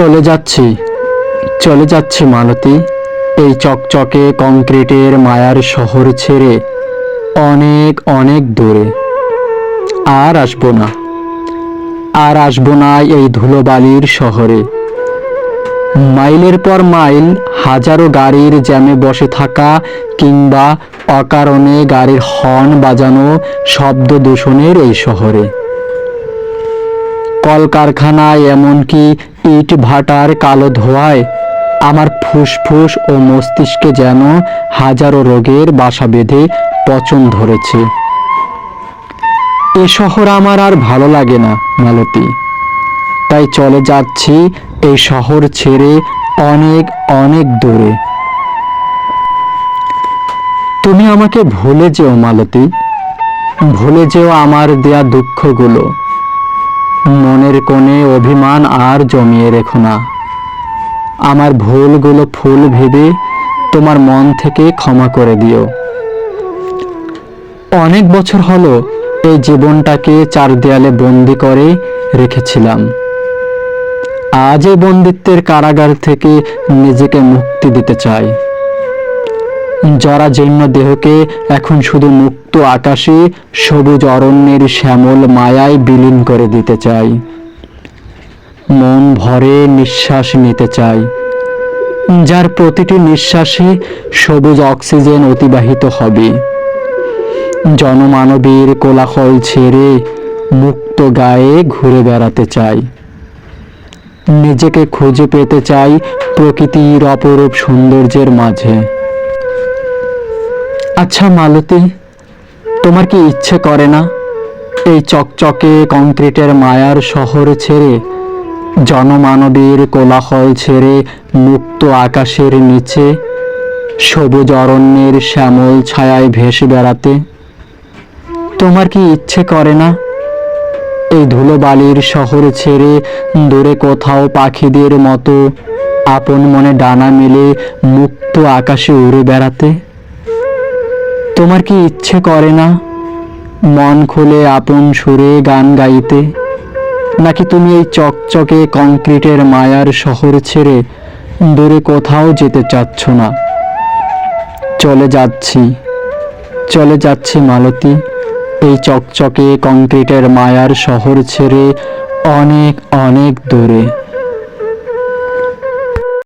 চলে যাচ্ছি। চলে যাচ্ছি মালতী। এই চকচকে কংক্রিটের মায়ার শহর ছেড়ে অনেক অনেক দূরে। আর আসব না। আর আসব না এই ধুলোবালির শহরে। মাইলের পর মাইল হাজারো গাড়ির জ্যামে বসে থাকা কিংবা অকারণে গাড়ির হর্ন বাজানো শব্দ দূষণের এই শহরে। কলকারখানায় এমনকি ইট ভাটার কালো ধোয়ায় আমার ফুসফুস ও মস্তিষ্কে যেন হাজারো রোগের বাসা বেঁধে পচন ধরেছে। এ শহর আমার আর ভালো লাগে না, মালতী। তাই চলে যাচ্ছি এই শহর ছেড়ে অনেক অনেক দূরে। তুমি আমাকে ভুলে যেও, মালতী। ভুলে যেও আমার দেয়া দুঃখগুলো। মনের কোণে অভিমান আর জমিয়ে রেখো না। আমার ভুলগুলো ফুল ভেবে তোমার মন থেকে ক্ষমা করে দিও। অনেক বছর হলো এই জীবনটাকে চার দেয়ালে বন্দি করে রেখেছিলাম। আজ এই বন্দিত্বের কারাগার থেকে নিজেকে মুক্তি দিতে চাই। জরাজীর্ণ দেহকে এখন শুধু মুক্ত আকাশে, সবুজ অরণ্যের শ্যামল মায়ায় বিলীন করে দিতে চাই মন ভরে নিঃশ্বাস নিতে চাই যার প্রতিটি নিঃশ্বাসে সবুজ অক্সিজেন অতিবাহিত হবে। জনমানবীর কোলাহল ছেড়ে মুক্ত গায়ে ঘুরে বেড়াতে চাই নিজেকে খুঁজে পেতে চাই প্রকৃতির অপরূপ সৌন্দর্যের মাঝে। আচ্ছা মালতী, তোমার কি ইচ্ছে করে না এই চকচকে কংক্রিটের মায়ার শহর ছেড়ে, জনমানবীর কোলাহল ছেড়ে, মুক্ত আকাশের নিচে, সবুজ অরণ্যের শ্যামল ছায়ায় ভেসে বেড়াতে? তোমার কি ইচ্ছে করে না এই ধুলোবালির শহর ছেড়ে দূরে কোথাও পাখিদের মতো আপন মনে ডানা মেলে মুক্ত আকাশে উড়ে বেড়াতে? তোমার কি ইচ্ছে করে না? মন খুলে আপন সুরে গান গাইতে। নাকি তুমি এই চকচকে কংক্রিটের মায়ার শহর ছেড়ে দূরে কোথাও যেতে চাচ্ছ না? চলে যাচ্ছি চলে যাচ্ছি মালতী। এই চকচকে কংক্রিটের মায়ার শহর ছেড়ে অনেক অনেক দূরে।